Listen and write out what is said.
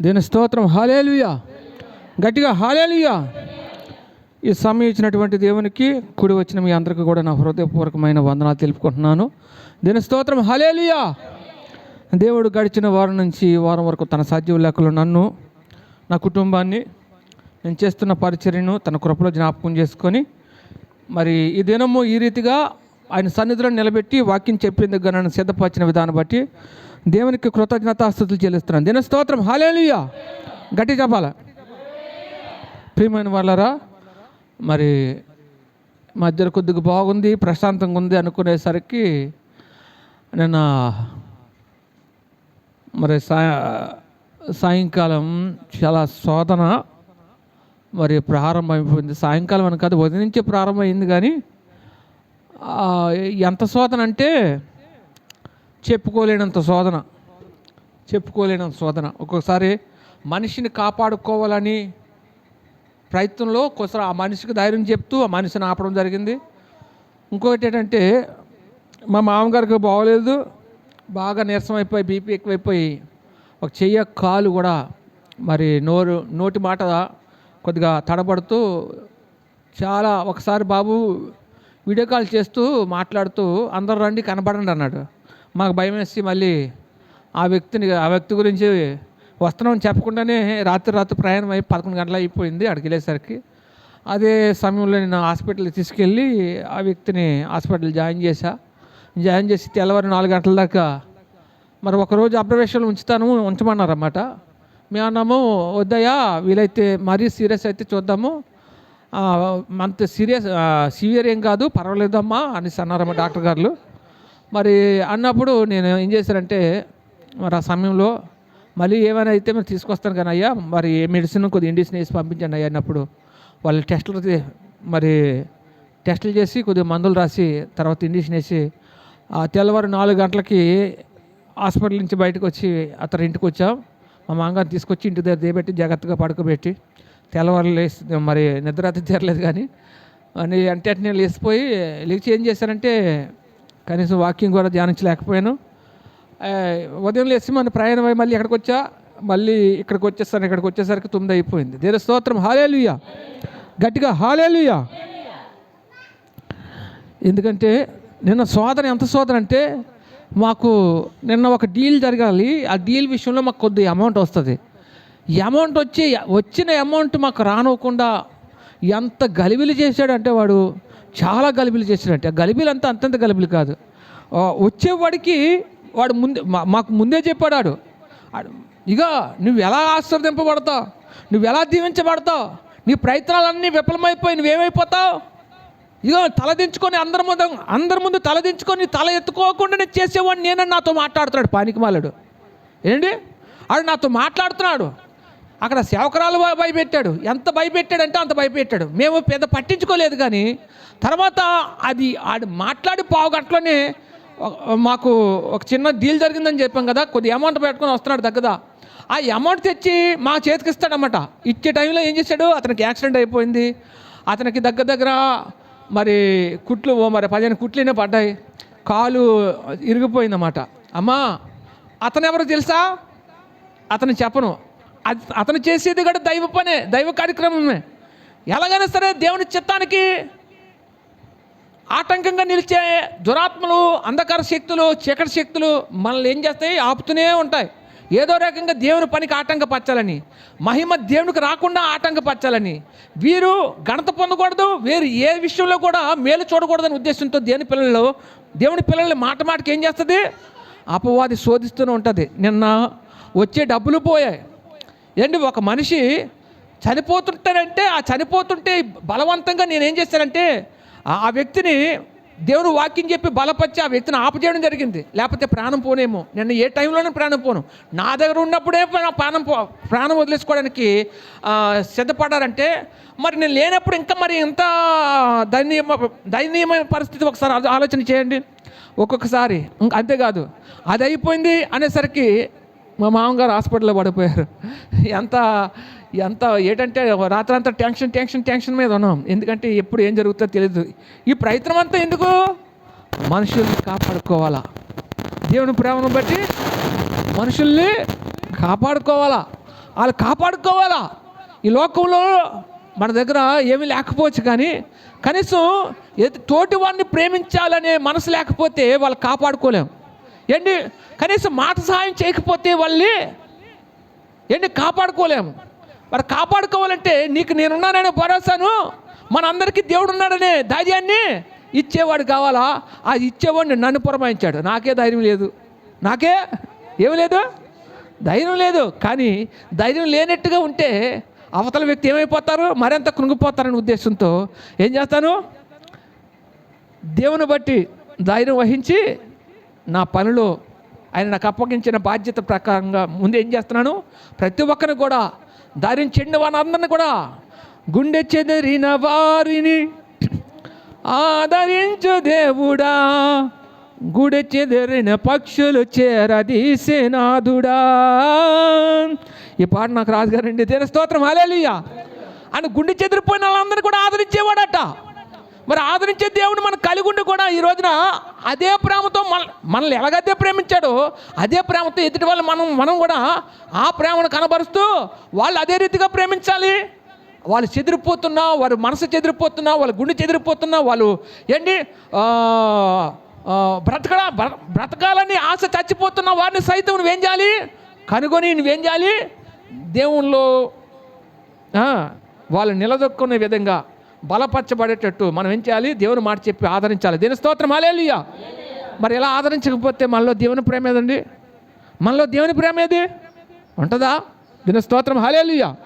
దీని స్తోత్రం హాలేలుయా గట్టిగా హాలేలుయా ఈ సమయం ఇచ్చినటువంటి దేవునికి కుడి వచ్చిన మీ అందరికీ కూడా నా హృదయపూర్వకమైన వందనాలు తెలుపుకుంటున్నాను. దీని స్తోత్రం హలేలుయా దేవుడు గడిచిన వారం నుంచి వారం వరకు తన సాధ్యం లెక్కలు నన్ను నా కుటుంబాన్ని నేను చేస్తున్న పరిచర్యను తన కృపలో జ్ఞాపకం చేసుకొని మరి ఈ దినము ఈ రీతిగా ఆయన సన్నిధిలో నిలబెట్టి వాక్యం చెప్పిన దగ్గర నన్ను సిద్ధపరిచిన విధానం బట్టి దేవునికి కృతజ్ఞతాస్థుతులు చెల్లిస్తున్నాను. దిన స్తోత్రం. హాలేలుయా గట్టి చెప్పాలా? ప్రియమైన వాళ్ళరా మరి మధ్యలో కొద్దిగా బాగుంది ప్రశాంతంగా ఉంది అనుకునేసరికి నిన్న మరి సాయ సాయంకాలం చాలా శోధన మరి ప్రారంభమైపోయింది. సాయంకాలం అని కాదు ఉదయం నుంచే ప్రారంభమైంది కానీ ఎంత శోధన అంటే చెప్పుకోలేనంత శోధన. చెప్పుకోలేనంత శోధన. ఒక్కొక్కసారి మనిషిని కాపాడుకోవాలని ప్రయత్నంలో కొంచెం ఆ మనిషికి ధైర్యం చెప్తూ ఆ మనిషిని ఆపడం జరిగింది. ఇంకొకటి ఏంటంటే మా మామగారికి బాగోలేదు. బాగా నీరసం అయిపోయి బీపీ ఎక్కువైపోయి ఒక చెయ్య కాలు కూడా మరి నోరు నోటి మాట కొద్దిగా తడబడుతూ చాలా ఒకసారి బాబు వీడియో కాల్ చేస్తూ మాట్లాడుతూ అందరు రండి కనబడండి అన్నాడు. మాకు భయం వేసి మళ్ళీ ఆ వ్యక్తిని ఆ వ్యక్తి గురించి వస్తున్నామని చెప్పకుండానే రాత్రి రాత్రి ప్రయాణం అయి పదకొండు గంటలు అయిపోయింది అక్కడికి వెళ్ళేసరికి. అదే సమయంలో నేను హాస్పిటల్కి తీసుకెళ్ళి ఆ వ్యక్తిని హాస్పిటల్ జాయిన్ చేశా. జాయిన్ చేసి తెల్లవారు నాలుగు గంటల దాకా మరి ఒకరోజు అబ్జర్వేషన్లో ఉంచుతాను ఉంచమన్నారన్నమాట. మేము అన్నాము వద్దయ్యా వీలైతే మరీ సీరియస్ అయితే చూద్దాము. అంత సీరియస్ సివియర్ ఏం కాదు పర్వాలేదమ్మా అనేసి అన్నారమ్మా డాక్టర్ గారు. మరి అన్నప్పుడు నేను ఏం చేశానంటే మరి ఆ సమయంలో మళ్ళీ ఏమైనా అయితే మేము తీసుకొస్తాను కానీ అయ్యా మరి మెడిసిన్ కొద్దిగా ఇండిషన్ వేసి పంపించండి అయ్యా అన్నప్పుడు వాళ్ళు టెస్టులు మరి టెస్టులు చేసి కొద్దిగా మందులు రాసి తర్వాత ఇండిషన్ వేసి ఆ తెల్లవారు నాలుగు గంటలకి హాస్పిటల్ నుంచి బయటకు వచ్చి అతను ఇంటికి వచ్చాం. మా మామగారు తీసుకొచ్చి ఇంటి దగ్గర దిగబెట్టి జాగ్రత్తగా పడుకోబెట్టి తెల్లవారు లేచి మరి నిద్ర అయితే తీరలేదు కానీ అని అంటే నేను లేచిపోయి లేచి ఏం చేశానంటే కనీసం వాకింగ్ కూడా ధ్యానించలేకపోయాను. ఉదయం లేచి మన ప్రయాణం అయ్యి మళ్ళీ ఎక్కడికి వచ్చా? మళ్ళీ ఇక్కడికి వచ్చేస్తాను ఇక్కడికి వచ్చేసరికి తొమ్మిది అయిపోయింది. దేని స్తోత్రం. హాలేలుయ్యా గట్టిగా హాలేలుయ్యా ఎందుకంటే నిన్న శోధన ఎంత శోధన అంటే మాకు నిన్న ఒక డీల్ జరగాలి. ఆ డీల్ విషయంలో మాకు కొద్ది అమౌంట్ వస్తుంది. ఈ అమౌంట్ వచ్చి వచ్చిన అమౌంట్ మాకు రానివ్వకుండా ఎంత గలిబిలి చేశాడంటే వాడు చాలా గలిబిలు చేశాడంటే ఆ గలిబిలి అంతా అంతంత గలిబిలు కాదు. వచ్చేవాడికి వాడు ముందే మా- మాకు ముందే చెప్పాడు వాడు. ఇక నువ్వు ఎలా ఆశీర్వదింపబడతావు? నువ్వు ఎలా దీవించబడతావు? నీ ప్రయత్నాలన్నీ విఫలమైపోయి నువ్వేమైపోతావు? ఇగో తలదించుకొని అందరి ముందు అందరి ముందు తలదించుకొని తల ఎత్తుకోకుండా నేను చేసేవాడిని నేనని నాతో మాట్లాడుతున్నాడు పానికిమాలుడు. ఏంటి? ఆడు నాతో మాట్లాడుతున్నాడు. అక్కడ సేవకరాలు భయపెట్టాడు. ఎంత భయపెట్టాడంటే అంత భయపెట్టాడు. మేము పెద్ద పట్టించుకోలేదు కానీ తర్వాత అది ఆడు మాట్లాడి పావు గంటలోనే మాకు ఒక చిన్న డీల్ జరిగిందని చెప్పాం కదా కొద్ది అమౌంట్ పెట్టుకొని వస్తున్నాడు దగ్గర. ఆ అమౌంట్ తెచ్చి మా చేతికి ఇస్తాడనమాట ఇచ్చే టైంలో ఏం చేశాడు? అతనికి యాక్సిడెంట్ అయిపోయింది. అతనికి దగ్గర దగ్గర మరి కుట్లు ఓ మరి పదిహేను కుట్లనే పడ్డాయి. కాలు ఇరిగిపోయిందన్నమాట. అమ్మా అతను ఎవరు తెలుసా? అతను చెప్పను. అతను చేసేది కూడా దైవ పనే దైవ కార్యక్రమమే. ఎలాగైనా సరే దేవుని చిత్తానికి ఆటంకంగా నిలిచే దురాత్మలు అంధకార శక్తులు చీకటి శక్తులు మనల్ని ఏం చేస్తాయి? ఆపుతూనే ఉంటాయి. ఏదో రకంగా దేవుని పనికి ఆటంకపరచాలని మహిమ దేవునికి రాకుండా ఆటంకపరచాలని. వీరు ఘనత పొందకూడదు వీరు ఏ విషయంలో కూడా మేలు చూడకూడదని ఉద్దేశంతో దేవుని పిల్లలు దేవుని పిల్లల్ని మాట మాటకి ఏం చేస్తుంది? అపవాది శోధిస్తూనే ఉంటుంది. నిన్న వచ్చే డబ్బులు పోయాయి. ఏంటి ఒక మనిషి చనిపోతుంటాడంటే ఆ చనిపోతుంటే బలవంతంగా నేనేం చేశానంటే ఆ వ్యక్తిని దేవుడు వాక్యం చెప్పి బలపరిచి ఆ వ్యక్తిని ఆపజేయడం జరిగింది. లేకపోతే ప్రాణం పోనేమో. నిన్న ఏ టైంలోనే ప్రాణం పోను. నా దగ్గర ఉన్నప్పుడే ప్రాణం పో ప్రాణం వదిలేసుకోవడానికి సిద్ధపడారంటే మరి నేను లేనప్పుడు ఇంకా మరి ఎంత దయనీయమ దయనీయమైన పరిస్థితి ఒకసారి ఆలోచన చేయండి. ఒక్కొక్కసారి ఇంకా అంతేకాదు. అది అయిపోయింది అనేసరికి మా మామగారు హాస్పిటల్లో పడిపోయారు. ఎంత ఎంత ఏంటంటే రాత్రంతా టెన్షన్ టెన్షన్ టెన్షన్ మీద ఉన్నాం. ఎందుకంటే ఎప్పుడు ఏం జరుగుతుందో తెలియదు ఈ ప్రయత్నం అంతా ఎందుకు? మనుషుల్ని కాపాడుకోవాలా. దేవుని ప్రేమను బట్టి మనుషుల్ని కాపాడుకోవాలా. వాళ్ళు కాపాడుకోవాలా. ఈ లోకంలో మన దగ్గర ఏమీ లేకపోవచ్చు కానీ కనీసం ఎదు- తోటి వారిని ప్రేమించాలనే మనసు లేకపోతే వాళ్ళు కాపాడుకోలేం. ఏంటి కనీసం మాట సహాయం చేయకపోతే వాళ్ళని ఏంటి కాపాడుకోలేము. మరి కాపాడుకోవాలంటే నీకు నేనున్నాననే భరోసాను. మనందరికీ దేవుడు ఉన్నాడనే ధైర్యాన్ని ఇచ్చేవాడు కావాలా? ఆ ఇచ్చేవాడిని నన్ను పురమాయించాడు. నాకే ధైర్యం లేదు. నాకే ఏమి లేదు? ధైర్యం లేదు. కానీ ధైర్యం లేనట్టుగా ఉంటే అవతల వ్యక్తి ఏమైపోతారు? మరింత కృంగిపోతారనే ఉద్దేశంతో ఏం చేస్తాను? దేవుని బట్టి ధైర్యం వహించి నా పనిలో ఆయన నాకు అప్పగించిన బాధ్యత ప్రకారంగా ముందు ఏం చేస్తున్నాను? ప్రతి ఒక్కరిని కూడా దారిని చెందిన వారందరిని కూడా గుండె చెదిరిన వారిని ఆదరించు దేవుడా. గుడి చెదిరిన పక్షులు చేరదీసేనాదుడా ఈ పాట నాకు రాజుగారండి దేని స్తోత్రం. అలేలియా అని గుండె చెదిరిపోయిన వాళ్ళందరినీ కూడా ఆదరించేవాడట. మరి ఆదరించే దేవుడు మనం కలిగి ఉండి కూడా ఈ రోజున అదే ప్రేమతో మన మనల్ని ఎలాగైతే ప్రేమించాడో అదే ప్రేమతో ఎదుటి వాళ్ళు మనం మనం కూడా ఆ ప్రేమను కనబరుస్తూ వాళ్ళు అదే రీతిగా ప్రేమించాలి. వాళ్ళు చెదిరిపోతున్నా వారి మనసు చెదిరిపోతున్నా వాళ్ళ గుండె చెదిరిపోతున్నా వాళ్ళు ఏంటి ఆ, బ్రతకడా బ్రతకాలని ఆశ చచ్చిపోతున్న వారిని సైతం నువ్వేం చేయాలి? కనుగొని నువ్వేం చేయాలి? దేవుళ్ళు వాళ్ళు నిలదొక్కునే విధంగా బలపరచబడేటట్టు మనం ఏం చేయాలి? దేవుని మాట చెప్పి ఆదరించాలి. దీని స్తోత్రం. అలేలియా మరి ఎలా ఆదరించకపోతే మనలో దేవుని ప్రేమ ఏదండి? మనలో దేవుని ప్రేమ ఏది? ఉంటుందా? దీని స్తోత్రం. హలేలియా